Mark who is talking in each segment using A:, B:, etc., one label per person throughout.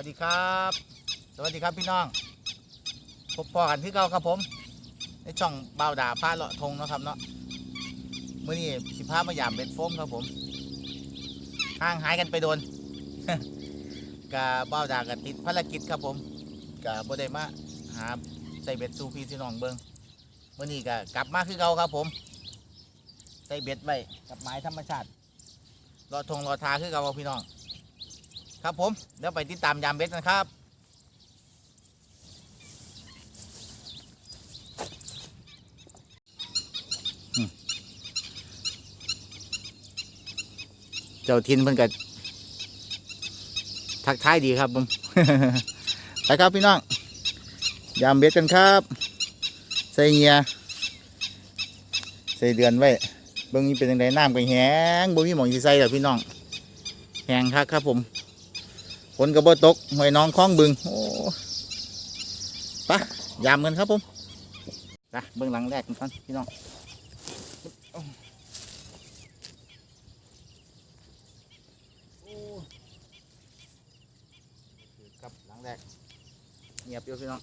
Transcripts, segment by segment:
A: วัสดีครับ สวัสดีครับพี่น้อง พบพอกันที่เก่าครับผม ในช่องบ่าด่าผ้าเลาะทงนะครับเนาะเมื่อนี้สิพามายามเบ็ดโฟมครับผมห่างหายกันไปโดนกะบ่าด่ากันติดภารกิจครับผมกะบ่ได้มาหาใส่เบ็ดสูพี่ที่น้องเบิงเมื่อนี้กะกลับมาคือเก่าครับผม ใส่เบ็ดไว้กับไม้ธรรมชาติรอทงรอทาคือเก่าพี่น้อง ครับผมเดี๋ยวไปติดตามยามเบ็ดกันครับเจ้าทินเพิ่นก็ทักทายดีครับผมไปครับพี่น้องยามเบ็ดกันครับ ใส่เงียใส่เดือนไว้เบิ่งนี่เป็นยังไงน้ำก็แห้งบ่มีหมองสิใส่หรอกพี่น้องแห้งคักครับผม ฝนกระเบอตกหอยน้องคล้องบึง โอ้ไปะยามกันครับผมไปเบื้องหลังแรกกันก่อนพี่น้องครับหลังแรกเงียบอยู่พี่น้อง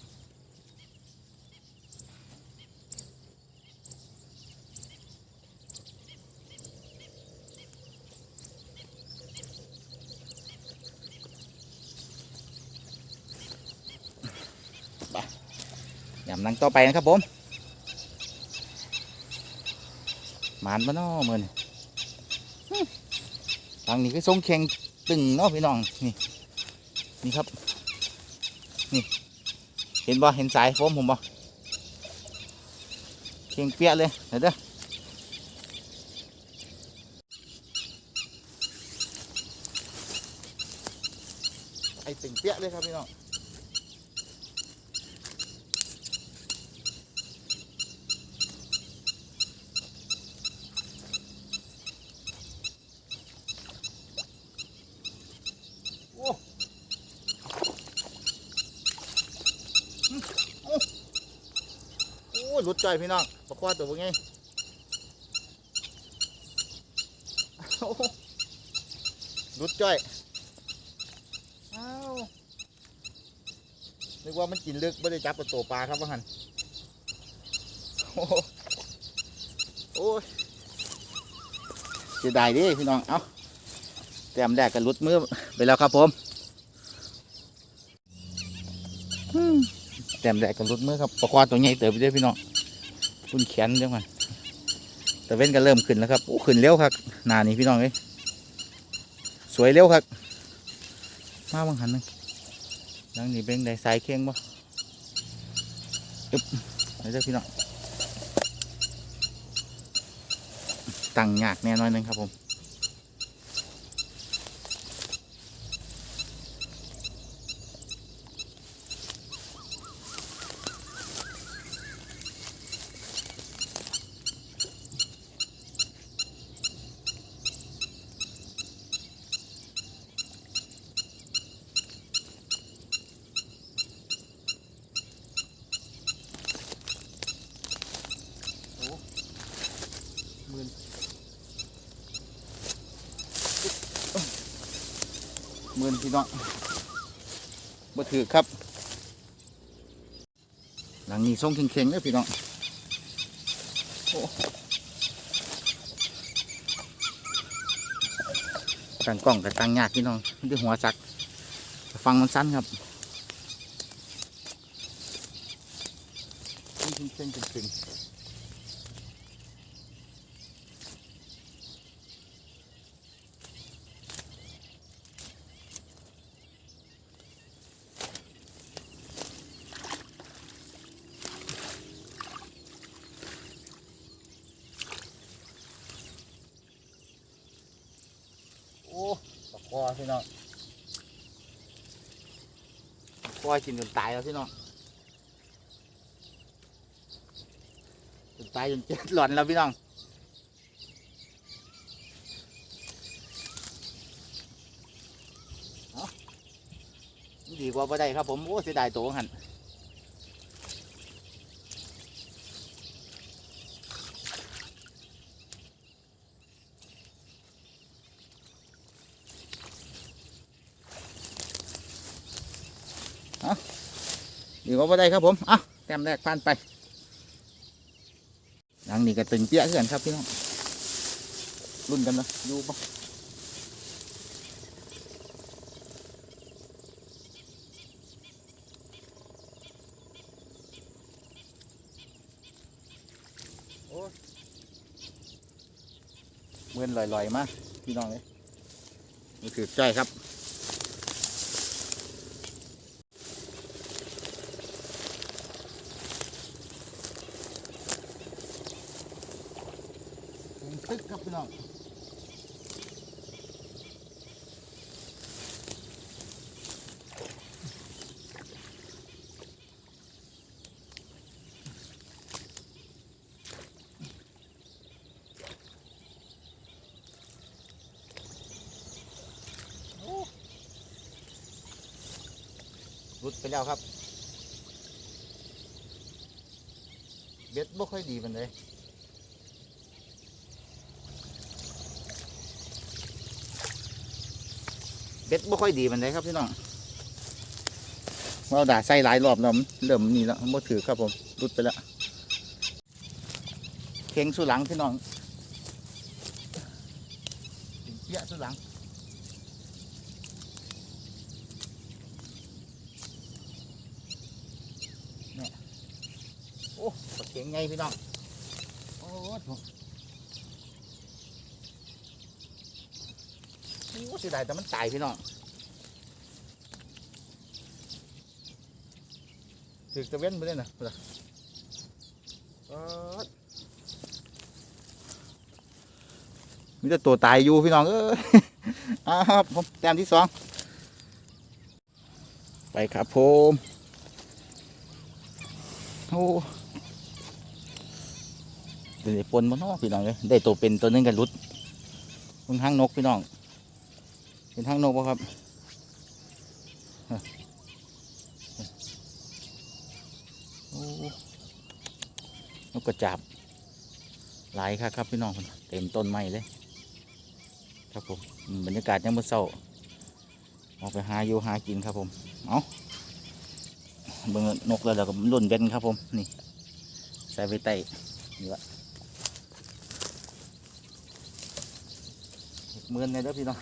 A: ยำนังต่อไปนะครับผมหมานมาเนาะมือนทางนี้ก็ทรงแข็งตึงเนาะพี่น้องนี่นี่ครับ นี่ เห็นบ่เห็นสายโฟมผมบ่เคียงเปียเลยเดี๋ยวเด้อไอ้ติ่งเปียเลยครับพี่น้อง หลุดใจอยพี่น้องปลาควาตัวเป็นไงโอ้หลุดจ้อยอ้าวนึกว่ามันกินลึกไม่ได้จับตัวปลาครับว่าหันโอ้โหโอ้ยเสียดายดิพี่น้อง เอาแต้มแรกกันลุดมือไปแล้วครับผมอืม แต้มแรกกับรุดมือครับปลาควาตัวใหญ่เติบไปด้วยพี่น้องคุณแขนเดี๋ยวมันแต่เว้นก็เริ่มขึ้นแล้วครับโอ้ขึ้นเร็วครับหนานี่พี่น้องเอ้ยสวยเร็วครับมาบางหันหนึงนังนี่เป็นไดสายเคียงบ่อึ๊บไปเด้อพี่น้องตั้งยากแน่นอนหนึงครับผม มื่นพี่น้องบ่ถือครับ หลังนี้ทรงเข่งๆเลยพี่น้องตั้งกล้องกับตั้งยากพี่น้องมันจะหัวสัก ฟังมันสั้นครับทรงเข่งๆเข่งๆ โอ้ปลาคอพี่น้อง ปลาคอกินจนตายแล้วพี่น้องจนตายจนเจ็ดหลอนแล้วพี่น้องดีกว่าไ่ได้ครับผมโอ้เสียดายตัวหัน ดีกว่าบ่ได้ครับผมอะแต้มแรกผ่านไปหลังนี้ก็ตึงเปี้ยเหือนครับพี่น้องรุ่นกันนะอยู่ปะโอ้เมือนลอยๆมากพี่น้องเลยนี่คือใจครับ ผมตึกครับพี่น้องโอ้หลุด ไปแล้วครับ เบ็ดบ่ค่อยดีมันเลยเบ็ดบ่ค่อยดีมันเลยครับพี่น้องเราด่าใส่หลายรอบแล้วเริ่มนี่แล้วบ่ถือครับผมรุดไปแล้วเข่งสุหลังพี่น้องเปียสุหลังเนี่ยโอ้ปลาเข่ง ไงพี่น้อง โอ้โหโอ้เสียดายแต่มันตายพี่น้องถือตะเว้นไปเลยนะเออมีแต่ตัวตายอยู่พี่น้องเอ้ยอ่าครับผมแต้มที่สองไปครับผมโอ้ เป็นไอ้ปนมาเนาะพี่น้องเลยได้ตัวเป็นตัวนึงกันรุดมึงหางนกพี่น้อง เป็นทางนกปะครับนกกระจาบหลายครับครับพี่น้องเต็มต้นไม้เลย ครับผมบรรยากาศยังมื่เศร้าออกไปหาอยู่หากินครับผมเอาเบิ่งนกแล้วเราก็ลุ่นเบ็นครับผมนี่ใส่ไปไต่นี่ละ เมือนเลยเด้อพี่น้อง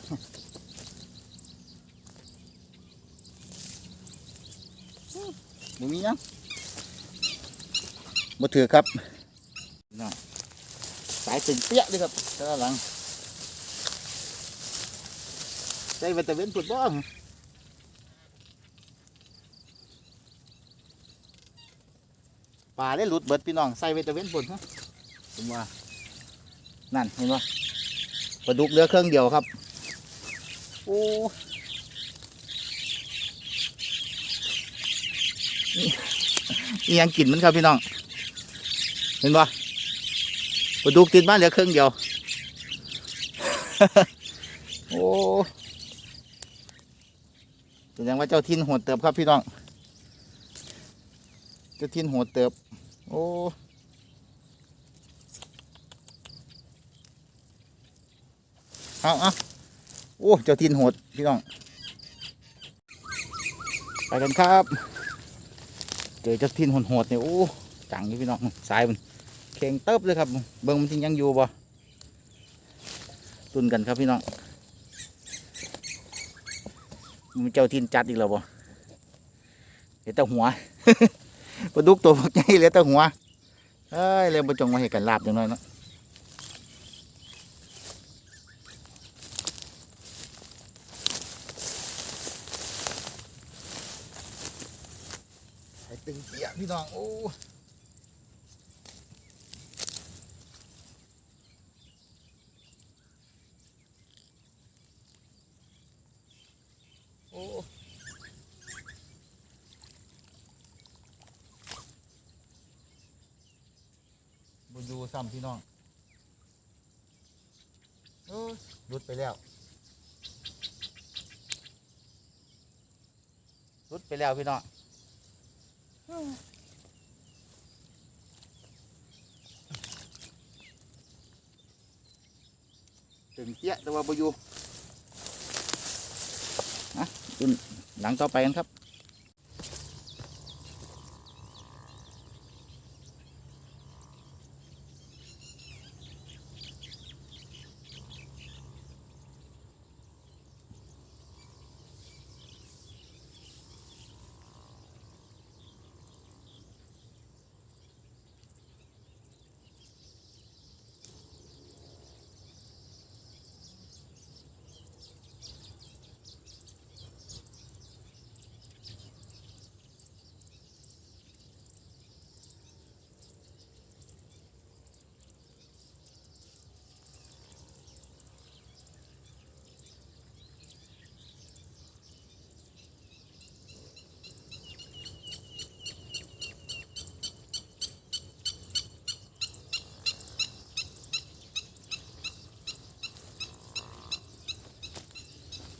A: บ่มีหยังบ่ถือครับพี่น้องสายตึงเปี้ยเลยครับแต่ละหลังใส่ไว้แต่เว้นผุดบ้องปลาได้หลุดเบิดพี่น้องใส่ไว้แต่เว้นผุดฮะผมว่านั่นเห็นป่ ปลาดุกเหลือเครื่องเดียวครับโอ้นี่ยังกินมันครับพี่น้อง เห็นปะปลาดุกติดมานเหลือเครึ่องเดียว โอ้แสดงว่าเจ้าทินโหดเติบครับพี่น้อง เจ้าทินโหดเติบ โอ้ เอาเอาโอ้เจ้าทินโหดพี่น้อง ไปกันครับ เจอเจ้าทินโหดๆเนี่ยโอ้จังพี่น้องสายมันเข่งเติบเลยครับ เบิ้งมันจริงยังอยู่บ่ตุนกันครับพี่น้องมันเจ้าทินจัดอีกแล้วบ่เหลือแต่หัวปลาดุกตัวพวกใหญ่เหลือแต่หัวเอ้ยเลยมาจงมาให้กันลาบอย่างน้อยเนาะไอ้ตึงเปีย พี่น้องโอ้โอ้บุดูซ้ำพี่น้องเออหลุดไปแล้วหลุดไปแล้วพี่น้อง ถึงเจี๊ยะตัวบอยู่หลังต่อไปกันครับ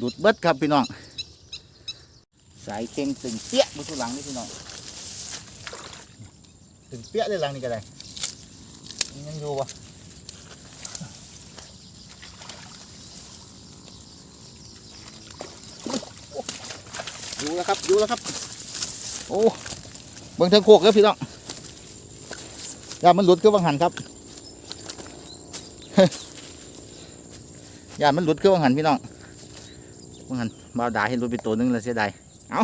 A: ดูดเบิดครับพี่น้อง สายเก่งตึงเปี้ยบนทุหลังนี่พี่น้อง ตึงเปี้ยเลยหลังนี่ก็ได้ยังอยู่ปะอยู่แล้วครับอยู่แล้วครับ โอ้เบิ่งเทิงโคกแล้วพี่น้องยามันหลุดคือวังหันครับยามันหลุดคือวังหันพี่น้อง วังหันบาวดาเห็นหลุดไปตัวหนึงแล้วเสียดายเอา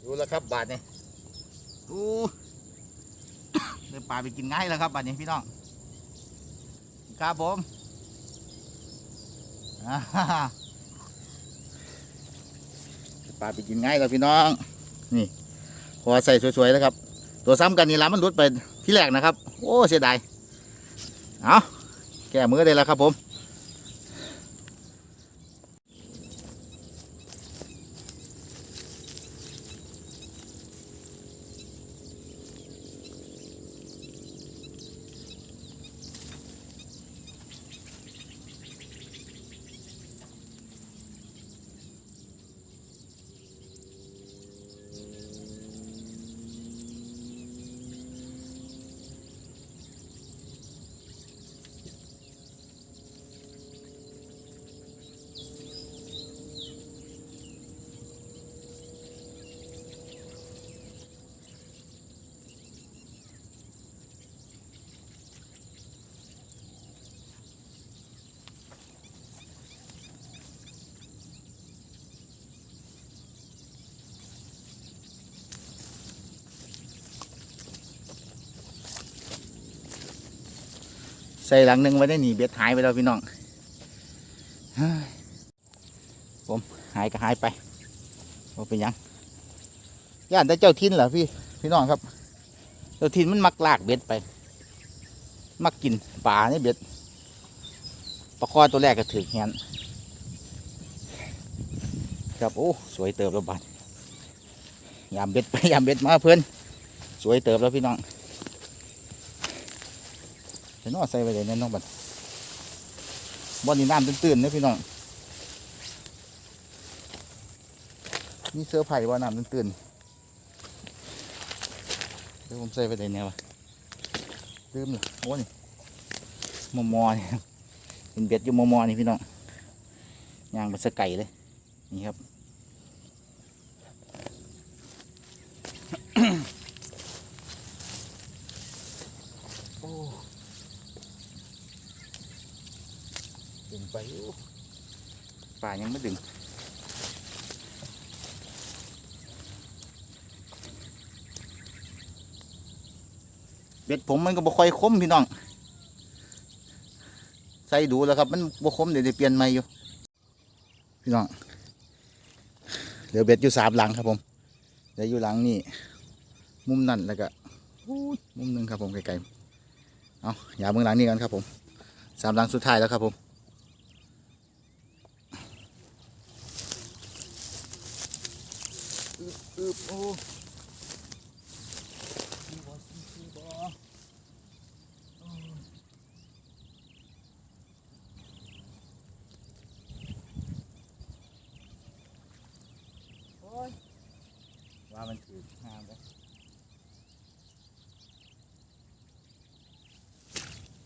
A: อยู่แล้วครับบาทนี่โอ้ได้ปลาไปกินง่ายแล้วครับบาทนี้พี่น้องครับผมฮ่าฮ่าปลาไปกินง่ายแล้วพี่น้อง นี่พอใส่สวยๆแล้วครับ ตัวซ้ำกันนี่ละมันรุดไปที่แรกนะครับ โอ้เสียดาย เอาแก้มือได้แล้วครับผม ใส่หลังหนึ่งไว้ได้หนีเบ็ดหายไปแล้วพี่น้องผมหายก็หายไปว่าเป็นยังย่านแต่เจ้าทินเหรอพี่พี่น้องครับ เจ้าทินมันมักลากเบ็ดไป มักกินปลาเนี่ยเบ็ดปลาคอตัวแรกก็ถือแขนครับโอ้สวยเติบแล้วบาดยามเบ็ดไปยามเบ็ดมาเพื่อนสวยเติบแล้วพี่น้อง เห็นว่าใส่ไปเลยเนี่ยน้องบัดบ่อนี่น้ำตื้นๆนะพี่น้องนี่เสื้อไผ่บ่อน้ำตื้นๆเดี๋ยวผมใส่ไปเลยเนี่ยวะลืมเลยโอ้นี่มอมอนี่เป็นเบ็ดอยู่มอมอนี่พี่น้องย่างมันสไก่เลยนี่ครับ โอ้ ดึงไปอยู่ ป่ายังไม่ดึง เบ็ดผมมันก็บ่ค่อยคมพี่น้อง ใส่ดูแล้วครับ มันบ่คมเดี๋ยวเปลี่ยนใหม่อยู่ พี่น้องเหลือเบ็ดอยู่สามหลังครับผมเหลืออยู่หลังนี่มุมนั่นแล้วก็มุมนึงครับผมไกลๆเอาอย่าเมืองหลังนี้กันครับผมสามหลังสุดท้ายแล้วครับผม อึบอึบ โอ้ซีบอซีบอโอ้ยว่ามันถือห้ามเลย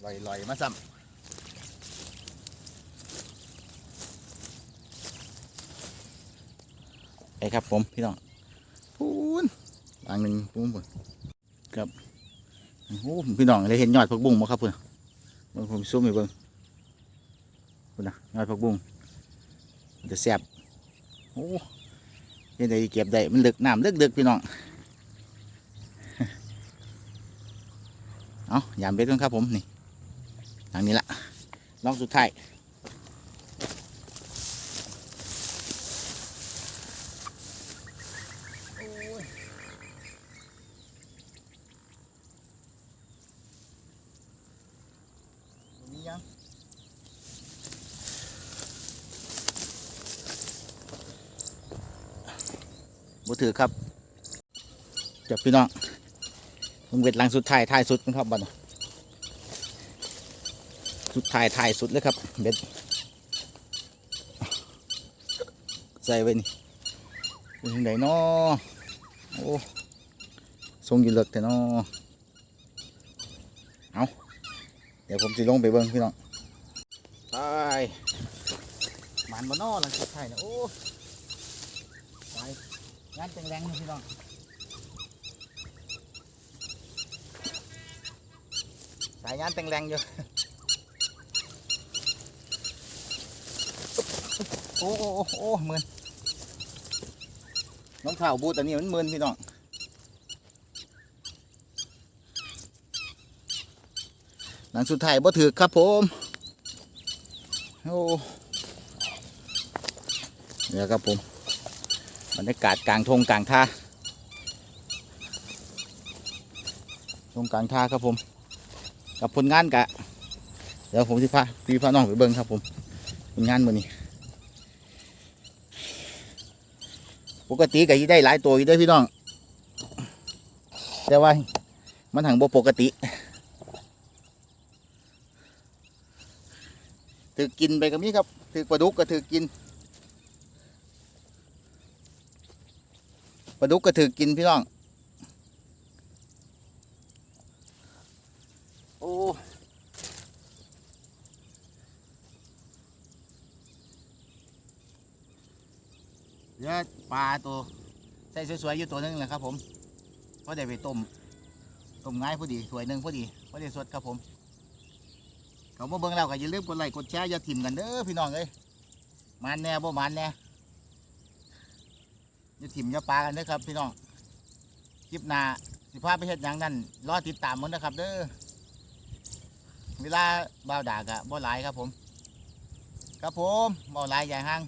A: ลอยลอยๆมาซ้ำไปครับผม พี่น้อง พูนอันหนึ่งพูนพูนครับโอ้โหพี่น้องได้เห็นยอดผักบุ้งไหมครับเพื่อนเบิ่งผมซูมให้เบิ่งพูนนะยอดผักบุ้งมันจะแซ่บโอ้ยังไงเก็บได้มันลึกน้ำลึกๆพี่น้องเอายามเบ็ดกันครับผมนี่ทางนี้ละลองสุดท้าย ถือครับจับพี่น้องมึงเวทหลังสุดท้ายท้ายสุดนะครับบัดน่ะสุดถ่ายถ่ายสุดเลยครับเบ็ดใส่ไว้นี่เป็นยังไงเนาะโอ้ทรงยืนเลิกแต่เนาะเอาเดี๋ยวผมจะลงไปเบิ้งพี่น้องไปมันบนนอหลังสุดท้ายนะโอ้ งานแรงๆนี่พี่น้องสายงานแต่งแรงอยู่โอ้โอ้โอ้โอ้หมืนน้องเท้าบูดอันนี้มันหมืนพี่น้องหลังสุดท้ายบ่ถือครับผมโอ้เนี่ยครับผม บรรยากาศกลางทงกลางท่าทงกลางท่าครับผม กับผลงานกะ เดี๋ยวผมที่พาพี่พาน้องไปเบิ้งครับผมผลงานมือนี้ปกติก็สิได้หลายตัวยู่ได้พี่น้อง แต่ว่ามันถังบ่ปกติ ถือกินไปกับนี้ครับ ถือปลาดุกก็ถือกิน ปลาดุกก็ถือกินพี่น้อง โอ้เดี๋ยวปลาตัวใส่สวยๆอยู่ตัวหนึงแหละครับผมเพราะได้ไปต้มต้มง่ายพอดีถ้วยหนึ่งพอดีพอดีสดครับผมเขามาเบิ่งแล้วก็อย่าลืมกดไลค์กดแชร์อย่าถิ่มกันเด้อพี่น้องเอ้ยมันแน่บ่มันแน่ อย่าถิ่มอย่าปลากันเด้อครับ พี่น้องคลิปหน้าสิพาไปเฮ็ดหยังนั่นรอติดตามมันนะครับ เด้อเวลาบ่าวด่ากะบ่หลายครับผม ครับผมบ่หลายใหญ่ห้าง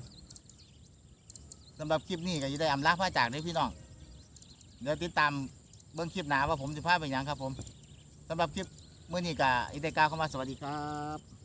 A: สำหรับคลิปนี้ก็จะได้อำลาพระจากเด้พี่น้องเดี๋ยวติดตามเบิ่งคลิปหน้าว่าผมจะพาไปหยังครับผมสำหรับคลิปเมื้อนี้ก็อิเดกาเข้ามาสวัสดีครับ